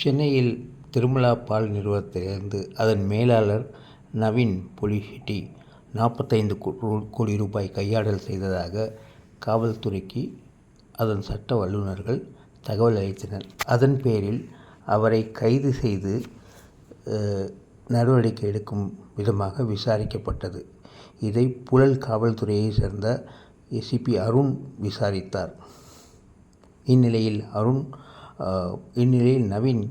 சென்னையில் திருமலா பால் நிறுவனத்திலிருந்து அதன் மேலாளர் நவீன் பொலிஷெட்டி நாற்பத்தைந்து கோடி ரூபாய் கையாடல் செய்ததாக காவல்துறைக்கு அதன் சட்ட வல்லுநர்கள் தகவல் அளித்தனர். அதன் பேரில் அவரை கைது செய்து நடவடிக்கை எடுக்கும் விதமாக விசாரிக்கப்பட்டது. இதை புழல் காவல்துறையைச் சேர்ந்த எசிபி அருண் விசாரித்தார். இந்நிலையில் அருண் இந்நிலையில் நவீன்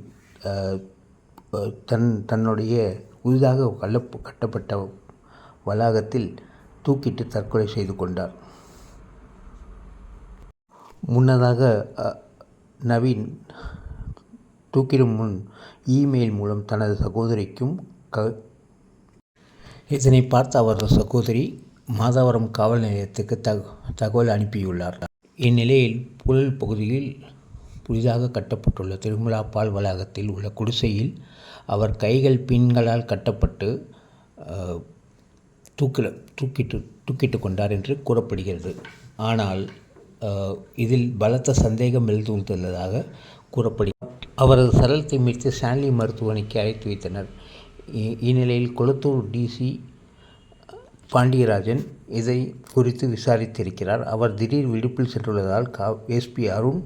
தன் தன்னுடைய புதிதாக கல்ல கட்டப்பட்ட வளாகத்தில் தூக்கிட்டு தற்கொலை செய்து கொண்டார். முன்னதாக நவீன் தூக்கிடும் முன் இமெயில் மூலம் தனது சகோதரிக்கும் க இதனை பார்த்த அவரது சகோதரி மாதவரம் காவல் நிலையத்துக்கு தக தகவல் அனுப்பியுள்ளார். இந்நிலையில் புழல் பகுதியில் புதிதாக கட்டப்பட்டுள்ள திருமலா பால் வளாகத்தில் உள்ள குடிசையில் அவர் கைகள் பின்களால் கட்டப்பட்டு தூக்கில தூக்கிட்டு தூக்கிட்டு கொண்டார் என்று கூறப்படுகிறது. ஆனால் இதில் பலத்த சந்தேகம் எழுந்துள்ளதாக கூறப்படு அவரது சரலத்தை மீட்டு ஸ்டான்லி மருத்துவமனைக்கு அழைத்து வைத்தனர். இந்நிலையில் கொளத்தூர் டிசி பாண்டியராஜன் இதை குறித்து விசாரித்திருக்கிறார். அவர் திடீர் விடுப்பில் சென்றுள்ளதால் கா எஸ்பி அருண்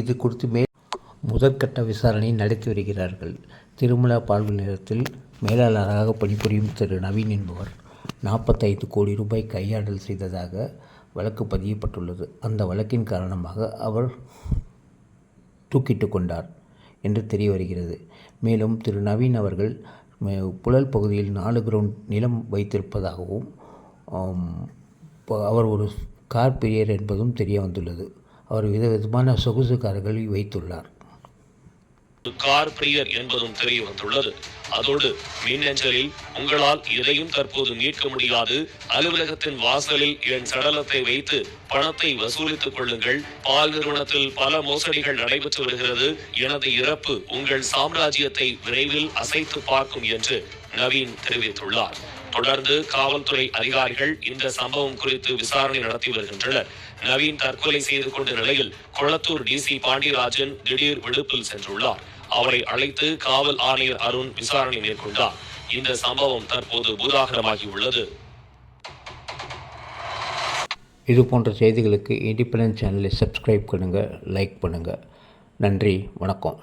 இது குறித்து மே முதற்கட்ட விசாரணை நடத்தி வருகிறார்கள். திருமலா பால்வு நிலையத்தில் மேலாளராக பணிபுரியும் திரு நவீன் என்பவர் நாற்பத்தைந்து கோடி ரூபாய் கையாடல் செய்ததாக வழக்கு பதியப்பட்டுள்ளது. அந்த வழக்கின் காரணமாக அவர் தூக்கிட்டு கொண்டார் என்று தெரிய வருகிறது மேலும் திரு நவீன் அவர்கள் புழல் பகுதியில் நாலு கிரவுண்ட் நிலம் வைத்திருப்பதாகவும் அவர் ஒரு கார் பிரியர் என்பதும் தெரிய வந்துள்ளது. அவர் விதவிதமான சொகுசு கார்களை வைத்துள்ளார். கார் பிரியர் என்பதும் தெரிய வந்துள்ளது. அதோடு மின்னஞ்சலில் உங்களால் எதையும் தற்போது மீட்க முடியாது. அலுவலகத்தின் வாசலில் என் சடலத்தை வைத்து பணத்தை வசூலித்துக் கொள்ளுங்கள். பால் நிறுவனத்தில் பல மோசடிகள் நடைபெற்று வருகிறது. எனது இறப்பு உங்கள் சாம்ராஜ்யத்தை விரைவில் அசைத்து பார்க்கும் என்று நவீன் தெரிவித்துள்ளார். தொடர்ந்து காவல்துறை அதிகாரிகள் இந்த சம்பவம் குறித்து விசாரணை நடத்தி வருகின்றனர். நவீன் தற்கொலை செய்து கொண்ட நிலையில் கொளத்தூர் டிசி பாண்டியராஜன் திடீர் விடுப்பில் சென்றுள்ளார். அவரை அழைத்து காவல் ஆணையர் அருண் விசாரணை மேற்கொண்டார். இந்த சம்பவம் தற்போது பூதாகரமாகியுள்ளது. இது போன்ற செய்திகளுக்கு இண்டிபெண்டன்ஸ் சேனலை சப்ஸ்கிரைப் பண்ணுங்கள் லைக் பண்ணுங்கள் நன்றி வணக்கம்.